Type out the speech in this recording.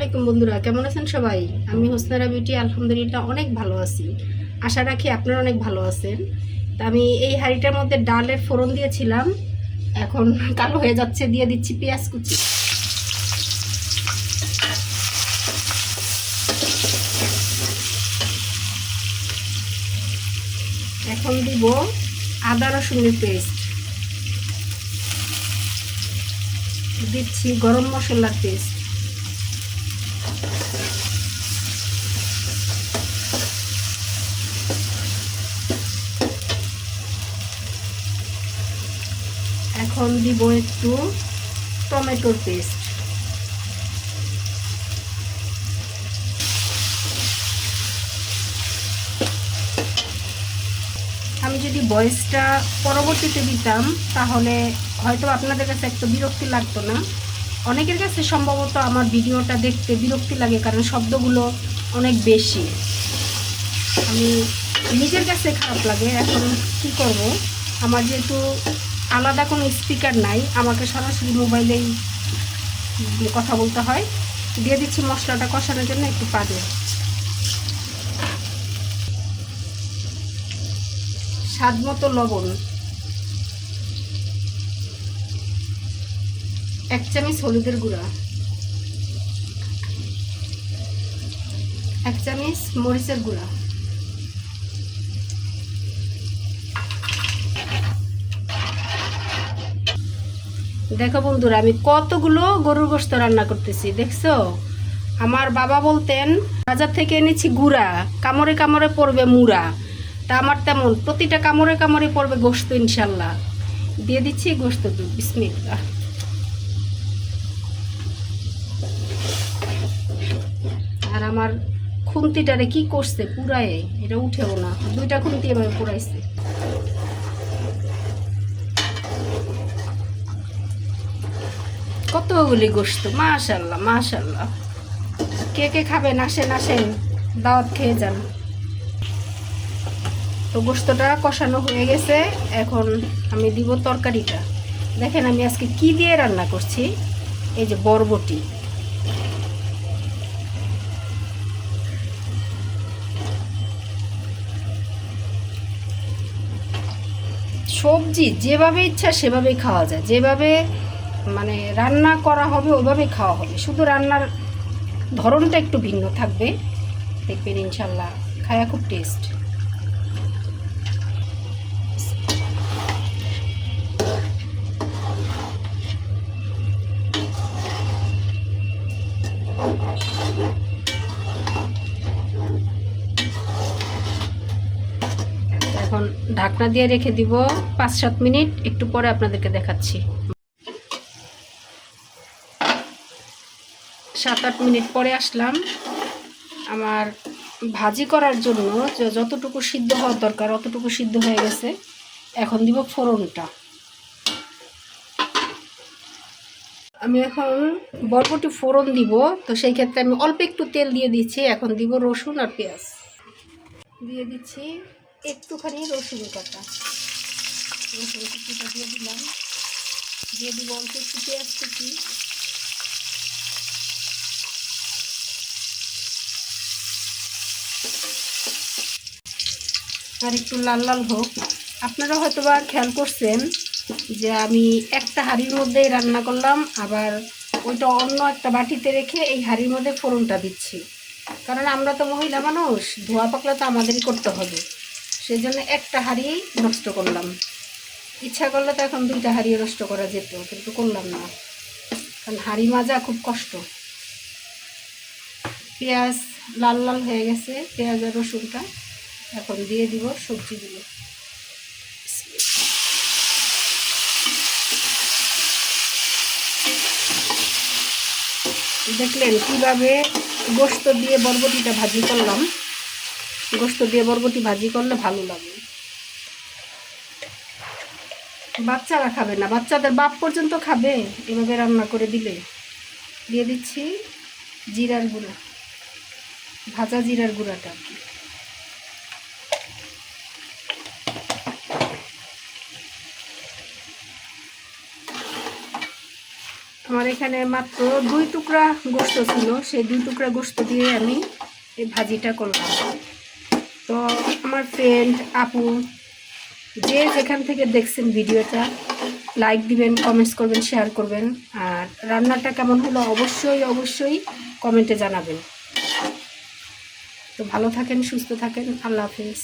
আলাইকুম বন্ধুরা, কেমন আছেন সবাই? আমি হোসনারা বিউটি, আলহামদুলিল্লাহ অনেক ভালো আছি। আশা রাখি আপনারা অনেক ভালো আছেন। তা আমি এই হাঁড়িটার মধ্যে ডালের ফোড়ন দিয়েছিলাম। এখন কালো হয়ে যাচ্ছে, দিয়ে দিচ্ছি পেঁয়াজ কুচি। এখন দিব আদা রসুনের পেস্ট। দিচ্ছি গরম মশলার পেস্ট। এখন দিব একটু টমেটোর পেস্ট। আমি যদি ভয়েসটা পরবর্তীতে দিতাম, তাহলে হয়তো আপনাদের কাছে একটু বিরক্তি লাগতো না। অনেকের কাছে সম্ভবত আমার ভিডিওটা দেখতে বিরক্তি লাগে, কারণ শব্দগুলো অনেক বেশি। আমি নিজের কাছে খারাপ লাগে, এখন কি করব? আমার যেহেতু আলাদা কোনো স্পিকার নাই। আমাকে সরাসরি মোবাইলেই কথা বলতে হয়। দিয়ে দিচ্ছি মশলাটা কষানোর জন্য একটু পাবে স্বাদ মতো লবণ। এক চামচ হলুদের গুঁড়া। এক চামচ মরিচের গুঁড়া। দেখো বন্ধুরা, আমি কতগুলো গরুর গোস্ত রান্না করতেছি, দেখছ? আমার বাবা বলতেন, বাজার থেকে এনেছি গুড়া, কামড়ে কামড়ে পড়বে মুড়া। তা আমার তেমন, প্রতিটা কামড়ে কামড়ে পড়বে গোস্ত, ইনশাল্লাহ। দিয়ে দিচ্ছি গোস্ত দু বিসমিল্লা আর আমার খুন্তিটারে কি করছে, পুরায়ে, এটা উঠেও না। দুইটা খুন্তি এভাবে পুরাইছে। কতগুলি গোস্ত মাশাল্লাহ মাশাল্লাহ কে কে খাবেন? আসেন আসেন। দাওয়াত খেয়ে যান। তো গোস্তটা কষানো হয়ে গেছে। এখন আমি দিব তরকারিটা। দেখেন আমি আজকে কি দিয়ে রান্না করছি? এই যে বরবটি। সবজি যেভাবে ইচ্ছা সেভাবেই খাওয়া যায়। যেভাবে মানে রান্না করা হবে, ওইভাবেই খাওয়া হবে। শুধু রান্নার ধরনটা একটু ভিন্ন থাকবে। দেখবেন ইনশাল্লাহ খায়া খুব টেস্ট এখন ঢাকনা দিয়ে রেখে দিব পাঁচ সাত মিনিট, একটু পরে আপনাদেরকে দেখাচ্ছি। সাত আট মিনিট পরে আসলাম। আমার ভাজি করার জন্য যতটুকু সিদ্ধ হওয়ার দরকার অতটুকু সিদ্ধ হয়ে গেছে। এখন দিব ফোড়নটা। আমি এখন বরবটি ফোড়ন দিব, তো সেই ক্ষেত্রে আমি অল্প একটু তেল দিয়ে দিচ্ছি। এখন দিব রসুন আর পেঁয়াজ। দিয়ে দিচ্ছি একটুখানি রসুন কাটা রসুন কুচিটা দিয়ে দিলাম। দিয়ে দিব অল্প একটু পেঁয়াজ কুচি। আর একটু লাল লাল হোক। আপনারা হয়তো বা খেয়াল করছেন যে আমি একটা হাঁড়ির মধ্যেই রান্না করলাম, আবার ওইটা অন্য একটা বাটিতে রেখে এই হাঁড়ির মধ্যে ফোড়নটা দিচ্ছি। কারণ আমরা তো মহিলা মানুষ, ধোয়া পাকলা তো আমাদেরই করতে হবে। সেই জন্য একটা হাঁড়ি নষ্ট করলাম। ইচ্ছা করলে তো এখন দুইটা হাঁড়িয়ে নষ্ট করা যেত, কিন্তু করলাম না। কারণ হাঁড়ি মাজা খুব কষ্ট। পেঁয়াজ লাল লাল হয়ে গেছে, পেঁয়াজ আর রসুনটা। এখন দিয়ে দিব সবজিগুলো। দেখলেন কীভাবে গোস্ত দিয়ে বরবটিটা ভাজি করলাম। গোস্ত দিয়ে বরবটি ভাজি করলে ভালো লাগে। বাচ্চারা খাবে না, বাচ্চাদের বাপ পর্যন্ত খাবে এভাবে রান্না করে দিলে। দিয়ে দিচ্ছি জিরার গুঁড়া, ভাজা জিরার গুঁড়াটা আর কি। আমার এখানে মাত্র দুই টুকরা গোস্ত ছিল। সেই দুই টুকরা গোস্ত দিয়ে আমি এই ভাজিটা করলাম। তো আমার ফ্রেন্ড আপু, যে যেখান থেকে দেখছেন ভিডিওটা লাইক দিবেন কমেন্টস করবেন শেয়ার করবেন। আর রান্নাটা কেমন হলো অবশ্যই অবশ্যই কমেন্টে জানাবেন। তো ভালো থাকেন, সুস্থ থাকেন। আল্লাহ হাফিজ।